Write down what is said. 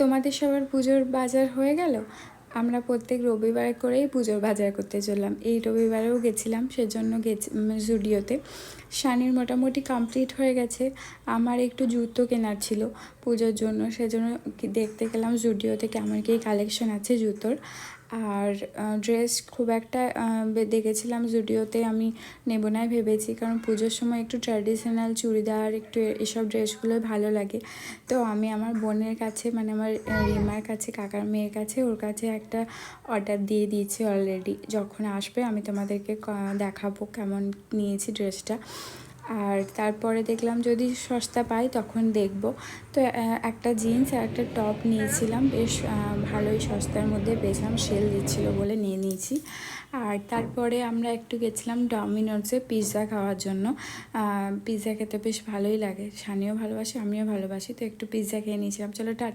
তোমাদের সবার পুজোর বাজার হয়ে গেল? আমরা প্রত্যেক রবিবার করেই পুজোর বাজার করতে চললাম। এই রবিবারেও গেছিলাম, সেজন্য গেছি জুডিওতে। শানির মোটামুটি কমপ্লিট হয়ে গেছে। আমার একটু জুতো কেনার ছিল পুজোর জন্য, সেজন্য দেখতে গেলাম জুডিওতে কেমন কী কালেকশন আছে জুতোর। আর ড্রেস খুব একটা দেখেছিলাম জুডিওতে আমি নেব না ভেবেছি। কারণ পুজোর সময় একটু ট্র্যাডিশনাল চুড়িদার, একটু এসব ড্রেসগুলো ভালো লাগে। তো আমি আমার বোনের কাছে মানে আমার রিমার কাছে, কাকার মেয়ের কাছে, ওর কাছে একটা অর্ডার দিয়ে দিয়েছি অলরেডি যখন আসবে আমি তোমাদেরকে দেখাবো কেমন নিয়েছি ড্রেসটা আর তারপরে দেখলাম যদি সস্তা পাই তখন দেখব। তো একটা জিন্স আর একটা টপ নিয়েছিলাম, বেশ ভালোই সস্তার মধ্যে পেয়েছিলাম, সেল দিচ্ছিল বলে নিয়ে নিয়েছি। আর তারপরে আমরা একটু গেছিলাম ডমিনোসে পিৎজা খাওয়ার জন্য। পিৎজা খেতে বেশ ভালোই লাগে সানিও ভালোবাসে, আমিও ভালোবাসি, তো একটু পিৎজা খেয়ে নিয়েছিলাম। চলো টাটা